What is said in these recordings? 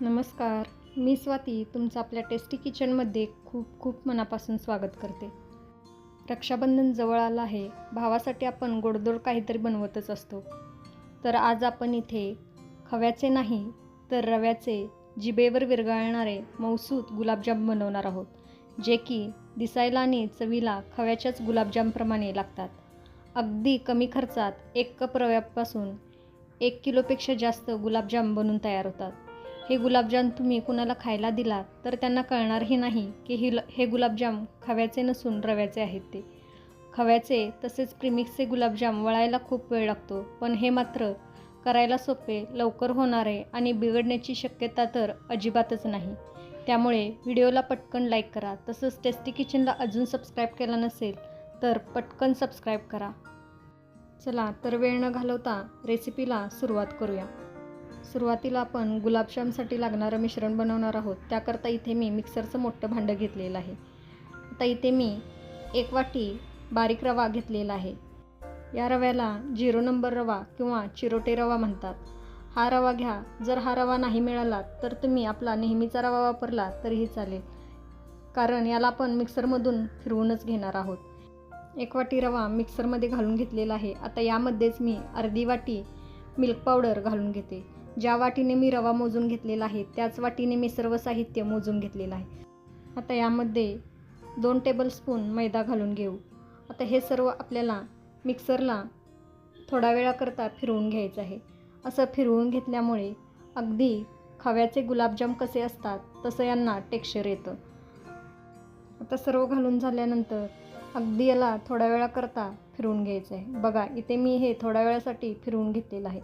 नमस्कार मी स्वाती तुमचं आपल्या टेस्टी किचनमध्ये खूप खूप मनापासून स्वागत करते. रक्षाबंधन जवळ आलं आहे भावासाठी आपण गोडदोड काहीतरी बनवतच असतो. तर आज आपण इथे खव्याचे नाही तर रव्याचे जिबेवर विरघळणारे मौसूत गुलाबजाम बनवणार आहोत जे की दिसायला आणि चवीला खव्याच्याच गुलाबजामप्रमाणे लागतात. अगदी कमी खर्चात एक कप रव्यापासून एक किलोपेक्षा जास्त गुलाबजाम बनून तयार होतात. हे गुलाबजाम तुम्ही कुणाला खायला दिलात तर त्यांना कळणारही नाही की ही ल हे गुलाबजाम खव्याचे नसून रव्याचे आहेत ते. खव्याचे तसेच प्रिमिक्सचे गुलाबजाम वळायला खूप वेळ लागतो पण हे मात्र करायला सोपे लवकर होणारे आणि बिघडण्याची शक्यता तर अजिबातच नाही. त्यामुळे व्हिडिओला पटकन लाईक करा तसंच टेस्टी किचनला अजून सबस्क्राईब केला नसेल तर पटकन सबस्क्राईब करा. चला तर वेळ न घालवता रेसिपीला सुरुवात करूया. सुरुवातीला आपण गुलाबजामसाठी लागणारं मिश्रण बनवणार आहोत. त्याकरता इथे मी मिक्सरचं मोठं भांडं घेतलेलं आहे. आता इथे मी एक वाटी बारीक रवा घेतलेला आहे. या रव्याला झिरो नंबर रवा किंवा चिरोटे रवा म्हणतात. हा रवा घ्या. जर हा रवा नाही मिळाला तर तुम्ही आपला नेहमीचा रवा वापरला तरीही चालेल. कारण याला आपण मिक्सरमधून फिरवूनच घेणार आहोत. एक वाटी रवा मिक्सरमध्ये घालून घेतलेला आहे. आता यामध्येच मी अर्धी वाटी मिल्क पावडर घालून घेते. ज्या वाटीने मी रवा मोजून घेतलेला आहे त्याच वाटीने मी सर्व साहित्य मोजून घेतलेलं आहे. आता यामध्ये दोन टेबलस्पून मैदा घालून घेऊ. आता हे सर्व आपल्याला मिक्सरला थोडा वेळाकरता फिरवून घ्यायचं आहे. असं फिरवून घेतल्यामुळे अगदी खव्याचे गुलाबजाम कसे असतात तसं यांना टेक्स्चर येतं. आता सर्व घालून झाल्यानंतर अगदी याला थोड्या वेळाकरता फिरवून घ्यायचं आहे. बघा इथे मी हे थोड्या वेळासाठी फिरवून घेतलेलं आहे.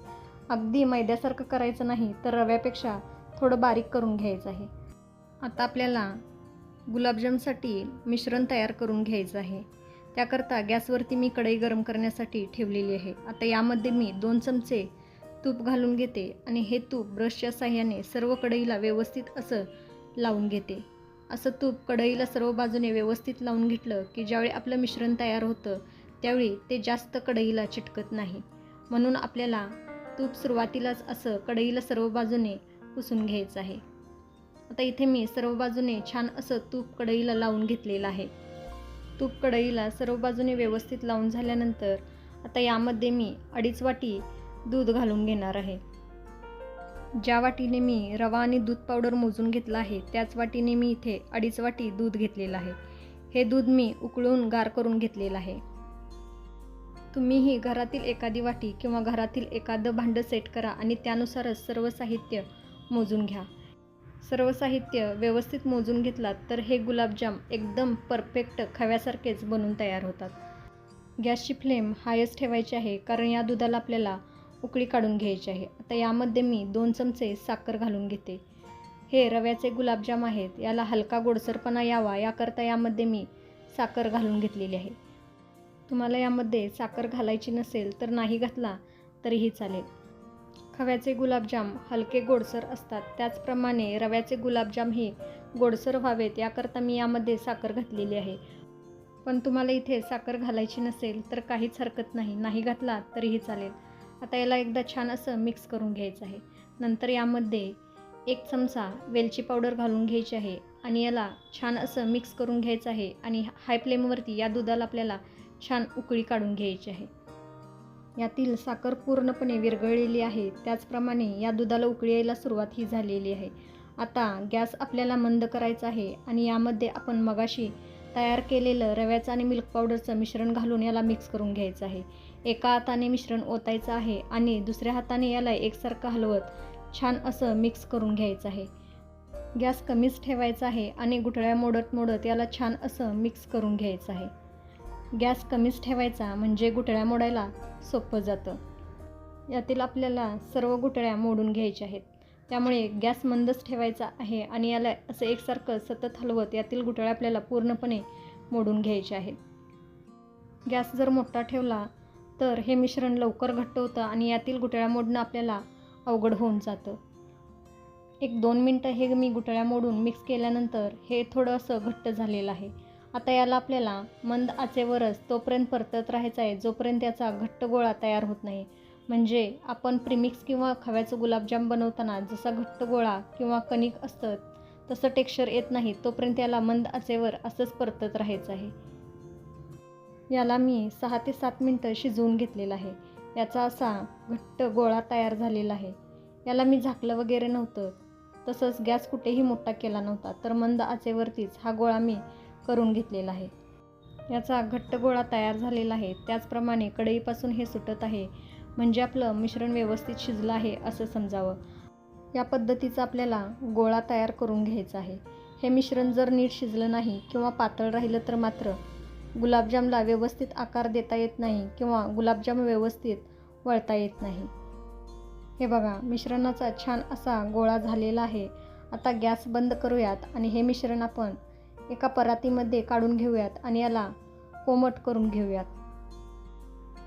अगदी मैद्यासारखं करायचं नाही तर रव्यापेक्षा थोडं बारीक करून घ्यायचं आहे. आता आपल्याला गुलाबजामसाठी मिश्रण तयार करून घ्यायचं आहे. त्याकरता गॅसवरती मी कढई गरम करण्यासाठी ठेवलेली आहे. आता यामध्ये मी दोन चमचे तूप घालून घेते आणि हे तूप ब्रशच्या साह्याने सर्व कढईला व्यवस्थित असं लावून घेते. असं तूप कढईला सर्व बाजूने व्यवस्थित लावून घेतलं की ज्यावेळी आपलं मिश्रण तयार होतं त्यावेळी ते जास्त कढईला चिटकत नाही. म्हणून आपल्याला तूप सुरुवातीलाच असं कढईला सर्व बाजूने पुसून घ्यायचं आहे. आता इथे मी सर्व बाजूने छान असं तूप कढईला लावून घेतलेलं आहे. तूप कढईला सर्व बाजूने व्यवस्थित लावून झाल्यानंतर आता यामध्ये मी अडीच वाटी दूध घालून घेणार आहे. ज्या वाटीने मी रवा आणि दूध पावडर मोजून घेतला आहे त्याच वाटीने मी इथे अडीच वाटी दूध घेतलेलं आहे. हे दूध मी उकळून गार करून घेतलेलं आहे. तुम्हीही घरातील एखादी वाटी किंवा घरातील एखादं भांडं सेट करा आणि त्यानुसारच सर्व साहित्य मोजून घ्या. सर्व साहित्य व्यवस्थित मोजून घेतलात तर हे गुलाबजाम एकदम परफेक्ट खव्यासारखेच बनून तयार होतात. गॅसची फ्लेम हायच ठेवायची आहे कारण या दुधाला आपल्याला उकळी काढून घ्यायची आहे. आता यामध्ये मी दोन चमचे साखर घालून घेते. हे रव्याचे गुलाबजाम आहेत याला हलका गोडसरपणा यावा याकरता यामध्ये मी साखर घालून घेतलेली आहे. तुम्हाला यामध्ये साखर घालायची नसेल तर नाही घातला तरीही चालेल. खव्याचे गुलाबजाम हलके गोडसर असतात. त्याचप्रमाणे रव्याचे गुलाबजाम हे गोडसर व्हावेत याकरता मी यामध्ये साखर घातलेली आहे. पण तुम्हाला इथे साखर घालायची नसेल तर काहीच हरकत नाही. नाही घातला तरीही चालेल. आता याला एकदा छान असं मिक्स करून घ्यायचं आहे. नंतर यामध्ये एक चमचा वेलची पावडर घालून घ्यायची आहे आणि याला छान असं मिक्स करून घ्यायचं आहे आणि हाय फ्लेमवरती या दुधाला आपल्याला छान उकळी काढून घ्यायची आहे. यातील साखर पूर्णपणे विरघळलेली आहे. त्याचप्रमाणे या दुधाला उकळी यायला सुरुवात ही झालेली आहे. आता गॅस आपल्याला मंद करायचा आहे आणि यामध्ये आपण मगाशी तयार केलेलं रव्याचं आणि मिल्क पावडरचं मिश्रण घालून याला मिक्स करून घ्यायचं आहे. एका हाताने मिश्रण ओतायचं आहे आणि दुसऱ्या हाताने याला एकसारखं हलवत छान असं मिक्स करून घ्यायचं आहे. गॅस कमीच ठेवायचा आहे आणि गुठळ्या मोडत मोडत याला छान असं मिक्स करून घ्यायचं आहे. गॅस कमीच ठेवायचा म्हणजे गुठळ्या मोडायला सोपं जातं. यातील आपल्याला सर्व गुठळ्या मोडून घ्यायच्या आहेत. त्यामुळे गॅस मंदच ठेवायचा आहे आणि याला असं एकसारखं सतत हलवत यातील गुठळ्या आपल्याला पूर्णपणे मोडून घ्यायचे आहेत. गॅस जर मोठा ठेवला तर हे मिश्रण लवकर घट्ट होतं आणि यातील गुठळ्या मोडणं आपल्याला अवघड होऊन जातं. एक दोन मिनटं हे मी गुठळ्या मोडून मिक्स केल्यानंतर हे थोडं असं घट्ट झालेलं आहे. आता याला आपल्याला मंद आचेवरच तोपर्यंत परतत राहायचं आहे जोपर्यंत याचा घट्ट गोळा तयार होत नाही. म्हणजे आपण प्रिमिक्स किंवा खव्याचं गुलाबजाम बनवताना जसा घट्ट गोळा किंवा कणिक असतं तसं टेक्स्चर येत नाही तोपर्यंत याला मंद आचेवर असंच परतत राहायचं आहे. याला मी सहा ते सात मिनटं शिजवून घेतलेलं आहे. याचा असा घट्ट गोळा तयार झालेला आहे. याला मी झाकलं वगैरे नव्हतं. तसंच गॅस कुठेही मोठा केला नव्हता तर मंद आचेवरतीच हा गोळा मी करून घेतलेला आहे. याचा घट्ट गोळा तयार झालेला आहे. त्याचप्रमाणे कढईपासून हे सुटत आहे. म्हणजे आपलं मिश्रण व्यवस्थित शिजलं आहे असं समजावं. या पद्धतीचा आपल्याला गोळा तयार करून घ्यायचा आहे. हे मिश्रण जर नीट शिजलं नाही किंवा पातळ राहिलं तर मात्र गुलाबजामला व्यवस्थित आकार देता येत नाही किंवा गुलाबजाम व्यवस्थित वळता येत नाही. हे बघा मिश्रणाचा छान असा गोळा झालेला आहे. आता गॅस बंद करूयात आणि हे मिश्रण आपण एका परातीमध्ये काढून घेऊयात आणि याला कोमट करून घेऊयात.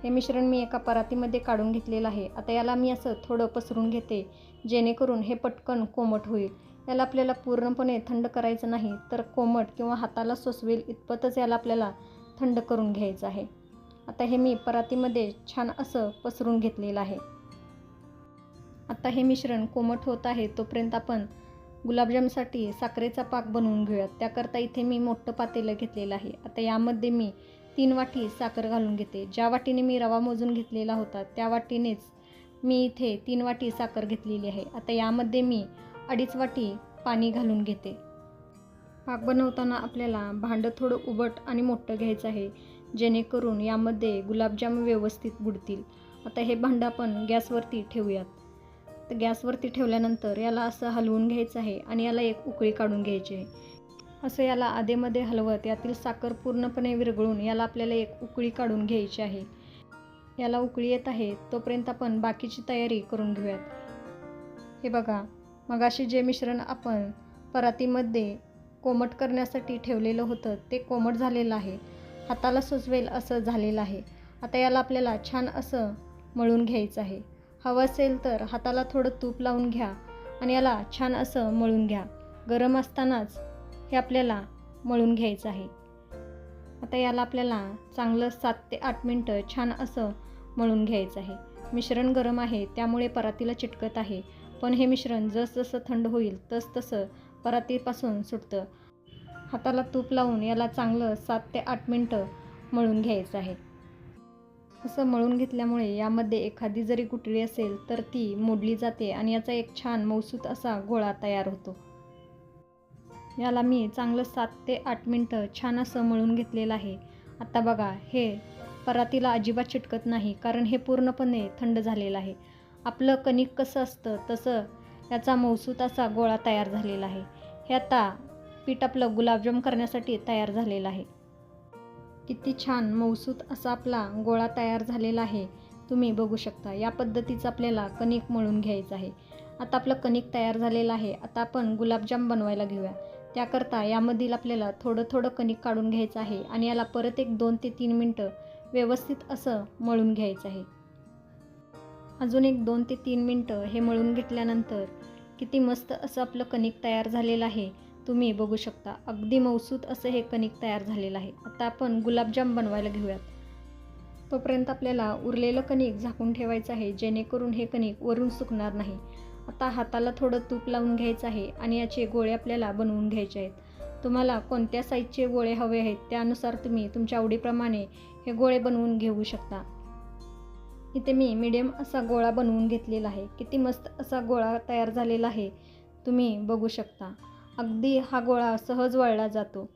हे मिश्रण मी एका परातीमध्ये काढून घेतलेलं आहे. आता याला मी असं थोडं पसरून घेते जेणेकरून हे पटकन कोमट होईल. याला आपल्याला पूर्णपणे थंड करायचं नाही तर कोमट किंवा हाताला सोसवेल इतपतच याला आपल्याला थंड करून घ्यायचं आहे. आता हे मी परातीमध्ये छान असं पसरून घेतलेलं आहे. आता हे मिश्रण कोमट होत आहे तोपर्यंत आपण गुलाबजामसाठी साखरेचा पाक बनवून घेऊयात. त्याकरता इथे मी मोठं पातेलं घेतलेलं आहे. आता यामध्ये मी तीन वाटी साखर घालून घेते. ज्या वाटीने मी रवा मोजून घेतलेला होता त्या वाटीनेच मी इथे तीन वाटी साखर घेतलेली आहे. आता यामध्ये मी अडीच वाटी पाणी घालून घेते. पाक बनवताना आपल्याला भांडं थोडं उबट आणि मोठं घ्यायचं आहे जेणेकरून यामध्ये गुलाबजाम व्यवस्थित बुडतील. आता हे भांडं आपण गॅसवरती ठेवूयात. तर गॅसवरती ठेवल्यानंतर याला असं हलवून घ्यायचं आहे आणि याला एक उकळी काढून घ्यायची. आहे असं याला आधेमध्ये हलवत यातील साखर पूर्णपणे विरघळून याला आपल्याला एक उकळी काढून घ्यायची आहे. याला उकळी येत आहे तोपर्यंत आपण बाकीची तयारी करून घेऊयात. हे बघा मगाशी जे मिश्रण आपण परातीमध्ये कोमट करण्यासाठी ठेवलेलं होतं ते कोमट झालेलं आहे. हाताला सुचवेल असं झालेलं आहे. आता याला आपल्याला छान असं मळून घ्यायचं आहे. हवं असेल तर हाताला थोडं तूप लावून घ्या आणि याला छान असं मळून घ्या. गरम असतानाच हे आपल्याला मळून घ्यायचं आहे. आता याला आपल्याला चांगलं सात ते आठ मिनटं छान असं मळून घ्यायचं आहे. मिश्रण गरम आहे त्यामुळे परातीला चिटकत आहे. पण हे मिश्रण जसजसं थंड होईल तस तसं परातीपासून सुटतं. हाताला तूप लावून याला चांगलं सात ते आठ मिनटं मळून घ्यायचं आहे. असं मळून घेतल्यामुळे यामध्ये एखादी जरी गुटळी असेल तर ती मोडली जाते आणि याचा एक छान मौसूत असा गोळा तयार होतो. याला मी चांगलं सात ते आठ मिनटं छान असं मळून घेतलेलं आहे. आता बघा हे परातीला अजिबात चिटकत नाही कारण हे पूर्णपणे थंड झालेलं आहे. आपलं कणिक कसं असतं तसं याचा मौसूत असा गोळा तयार झालेला आहे. हे आता पीठ आपलं गुलाबजाम करण्यासाठी तयार झालेलं आहे. किती छान मौसूत असा आपला गोळा तयार झालेला आहे. तुम्ही बघू शकता या पद्धतीचं आपल्याला कणिक मळून घ्यायचं आहे. आता आपलं कणिक तयार झालेलं आहे. आता आपण गुलाबजाम बनवायला घेऊया. त्याकरता यामधील आपल्याला थोडं थोडं कणिक काढून घ्यायचं आहे आणि याला परत एक दोन ते तीन मिनटं व्यवस्थित असं मळून घ्यायचं आहे. अजून एक दोन ते तीन मिनटं हे मळून घेतल्यानंतर किती मस्त असं आपलं कणिक तयार झालेलं आहे. तुम्ही बघू शकता. अगदी मौसूत असं हे कणिक तयार झालेलं आहे. आता आपण गुलाबजाम बनवायला घेऊयात. तोपर्यंत आपल्याला उरलेलं कणिक झाकून ठेवायचं आहे जेणेकरून हे कणिक वरून सुकणार नाही. आता हाताला थोडं तूप लावून घ्यायचं आहे आणि याचे गोळे आपल्याला बनवून घ्यायचे आहेत. तुम्हाला कोणत्या साईजचे गोळे हवे आहेत त्यानुसार तुम्ही तुमच्या आवडीप्रमाणे हे गोळे बनवून घेऊ शकता. इथे मी मीडियम असा गोळा बनवून घेतलेला आहे. किती मस्त असा गोळा तयार झालेला आहे. तुम्ही बघू शकता. अगदी हा गोळा सहज वळला जातो.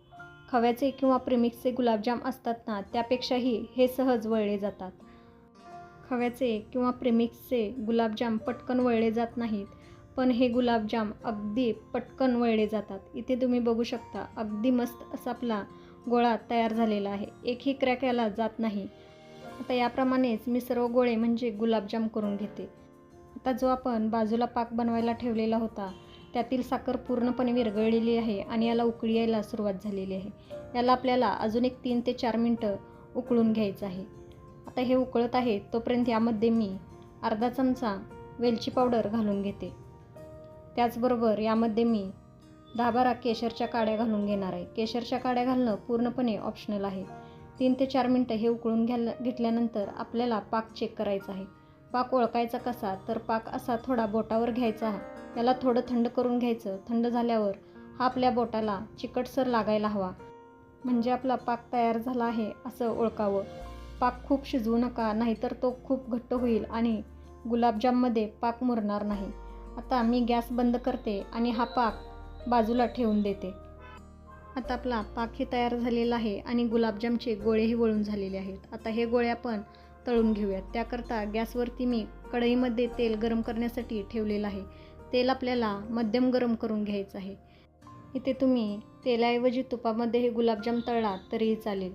खव्याचे किंवा प्रेमिक्सचे गुलाबजाम असतात ना त्यापेक्षाही हे सहज वळले जातात. खव्याचे किंवा प्रेमिक्सचे गुलाबजाम पटकन वळले जात नाहीत पण हे गुलाबजाम अगदी पटकन वळले जातात. इथे तुम्ही बघू शकता अगदी मस्त असा आपला गोळा तयार झालेला आहे. एकही क्रॅक याला जात नाही. आता याप्रमाणेच मी सर्व गोळे म्हणजे गुलाबजाम करून घेते. आता जो आपण बाजूला पाक बनवायला ठेवलेला होता त्यातील साखर पूर्णपणे विरघळलेली आहे आणि याला उकळी यायला सुरुवात झालेली आहे. याला आपल्याला अजून एक तीन ते चार मिनटं उकळून घ्यायचं आहे. आता हे उकळत आहे तोपर्यंत यामध्ये मी अर्धा चमचा वेलची पावडर घालून घेते. त्याचबरोबर यामध्ये मी दहा बारा केशरच्या काड्या घालून घेणार आहे. केशरच्या काड्या घालणं पूर्णपणे ऑप्शनल आहे. तीन ते चार मिनटं हे उकळून घ्या घेतल्यानंतर आपल्याला पाक चेक करायचा आहे. पाक ओळखायचा कसा? तर पाक असा थोडा बोटावर घ्यायचा. त्याला थोडं थंड करून घ्यायचं. थंड झाल्यावर हा आपल्या बोटाला चिकटसर लागायला हवा. म्हणजे आपला पाक तयार झाला आहे असं ओळखावं. पाक खूप शिजवू नका नाहीतर तो खूप घट्ट होईल आणि गुलाबजाममध्ये पाक मुरणार नाही. आता मी गॅस बंद करते आणि हा पाक बाजूला ठेवून देते. आता आपला पाकही तयार झालेला आहे आणि गुलाबजामचे गोळेही वळून झालेले आहेत. आता हे गोळे आपण तळून घेऊयात. त्याकरता गॅसवरती मी कढईमध्ये तेल गरम करण्यासाठी ठेवलेलं आहे. तेल आपल्याला मध्यम गरम करून घ्यायचं आहे. इथे तुम्ही तेलाऐवजी तुपामध्ये हे गुलाबजाम तळला तरीही चालेल.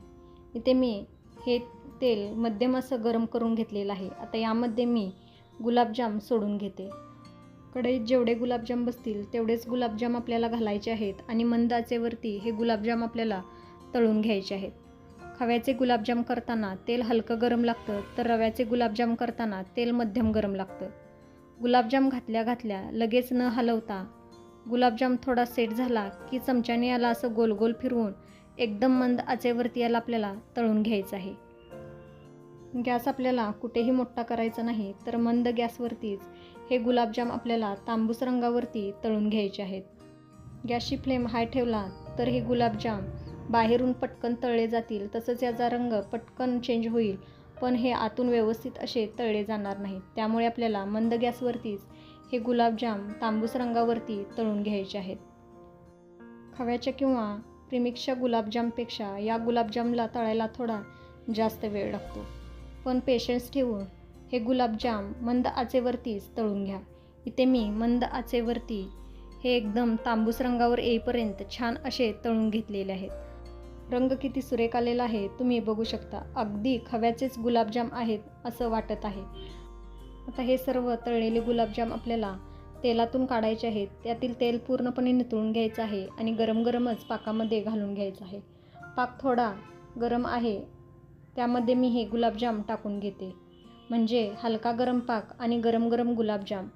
इथे मी हे तेल मध्यम असं गरम करून घेतलेलं आहे. आता यामध्ये मी गुलाबजाम सोडून घेते. कढईत जेवढे गुलाबजाम बसतील तेवढेच गुलाबजाम आपल्याला घालायचे आहेत आणि मंद आचेवरती हे गुलाबजाम आपल्याला तळून घ्यायचे आहेत. खव्याचे गुलाबजाम करताना तेल हलकं गरम लागतं तर रव्याचे गुलाबजाम करताना तेल मध्यम गरम लागतं. गुलाबजाम घातल्या घातल्या लगेच न हलवता गुलाबजाम थोडा सेट झाला की चमच्याने याला असं गोल गोल फिरवून एकदम मंद आचेवरती याला आपल्याला तळून घ्यायचं आहे. गॅस आपल्याला कुठेही मोठा करायचा नाही तर मंद गॅसवरतीच हे गुलाबजाम आपल्याला तांबूस रंगावरती तळून घ्यायचे आहेत. गॅसची फ्लेम हाय ठेवला तर हे गुलाबजाम बाहेरून पटकन तळले जातील तसंच याचा रंग पटकन चेंज होईल. पण हे आतून व्यवस्थित असे तळले जाणार नाहीत. त्यामुळे आपल्याला मंद गॅसवरतीच हे गुलाबजाम तांबूस रंगावरती तळून घ्यायचे आहेत. खव्याच्या किंवा प्रिमिक्सच्या गुलाबजामपेक्षा या गुलाबजामला तळायला थोडा जास्त वेळ लागतो. पण पेशन्स ठेवून हे गुलाबजाम मंद आचेवरतीच तळून घ्या. इथे मी मंद आचेवरती हे एकदम तांबूस रंगावर येईपर्यंत छान असे तळून घेतलेले आहेत. रंग किती सुरेख आलेला आहे तुम्ही बघू शकता. अगदी खव्याचेच गुलाबजाम आहेत असं वाटत आहे. आता हे सर्व तळलेले गुलाबजाम आपल्याला तेलातून काढायचे आहेत. त्यातील तेल पूर्णपणे नितळून घ्यायचं आहे आणि गरम गरमच पाकामध्ये घालून घ्यायचं आहे. पाक थोडा गरम आहे त्यामध्ये मी हे गुलाबजाम टाकून घेते. म्हणजे हलका गरम पाक आणि गरम गरम गुलाबजाम.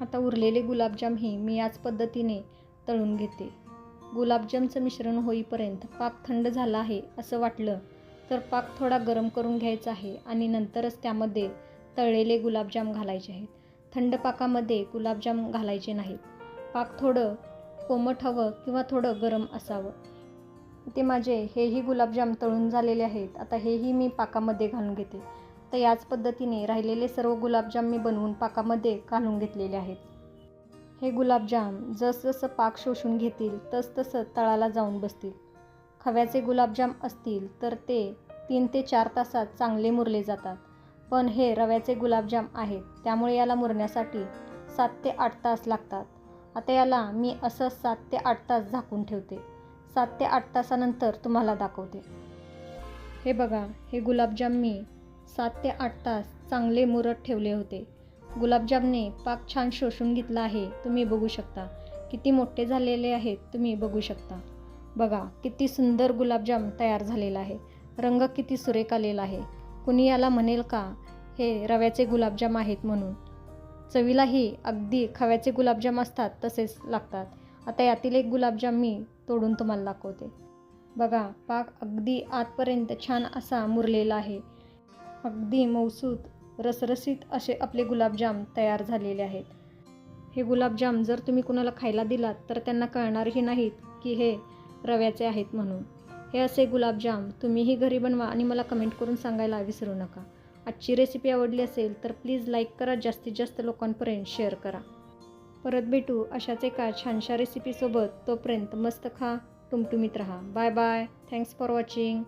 आता उरलेले गुलाबजामही मी याच पद्धतीने तळून घेते. गुलाबजामचं मिश्रण होईपर्यंत पाक थंड झाला आहे असं वाटलं तर पाक थोडा गरम करून घ्यायचा आहे आणि नंतरच त्यामध्ये तळलेले गुलाबजाम घालायचे आहेत. थंड पाकामध्ये गुलाबजाम घालायचे नाहीत. पाक थोडं कोमट हवं किंवा थोडं गरम असावं. ते माझे हेही गुलाबजाम तळून झालेले आहेत. आता हेही मी पाकामध्ये घालून घेते. तर याच पद्धतीने राहिलेले सर्व गुलाबजाम मी बनवून पाकामध्ये घालून घेतलेले आहेत. हे गुलाबजाम जसजसं पाक शोषून घेतील तसतसं तळाला जाऊन बसतील. खव्याचे गुलाबजाम असतील तर ते तीन ते चार तासात चांगले मुरले जातात. पण हे रव्याचे गुलाबजाम आहेत त्यामुळे याला मुरण्यासाठी सात ते आठ तास लागतात. आता याला मी असं सात ते आठ तास झाकून ठेवते. सात ते आठ तासानंतर तुम्हाला दाखवते. हे बघा हे गुलाबजाम मी सात ते आठ तास चांगले मुरत ठेवले होते. गुलाबजामने पाक छान शोषून घेतला आहे तुम्ही बघू शकता. किती मोठे झालेले आहेत तुम्ही बघू शकता. बघा किती सुंदर गुलाबजाम तयार झालेला आहे. रंग किती सुरेख आलेला आहे. कुणी याला म्हणेल का हे रव्याचे गुलाबजाम आहेत म्हणून. चवीलाही अगदी खव्याचे गुलाबजाम असतात तसेच लागतात. आता यातील एक गुलाबजाम मी तोडून तुम्हाला दाखवते. बघा पाक अगदी आतपर्यंत छान असा मुरलेला आहे. अगदी मौसूत रसरसीत असे आपले गुलाबजाम तयार झालेले आहेत. हे गुलाबजाम जर तुम्ही कुणाला खायला दिलात तर त्यांना कळणारही नाहीत की हे रव्याचे आहेत म्हणून. हे असे गुलाबजाम तुम्हीही घरी बनवा आणि मला कमेंट करून सांगायला विसरू नका. आजची रेसिपी आवडली असेल तर प्लीज लाईक करा जास्तीत जास्त लोकांपर्यंत शेअर करा. परत भेटू अशाच एका छानशा रेसिपीसोबत तोपर्यंत मस्त खा टुमटुमीत राहा. Bye bye thanks for watching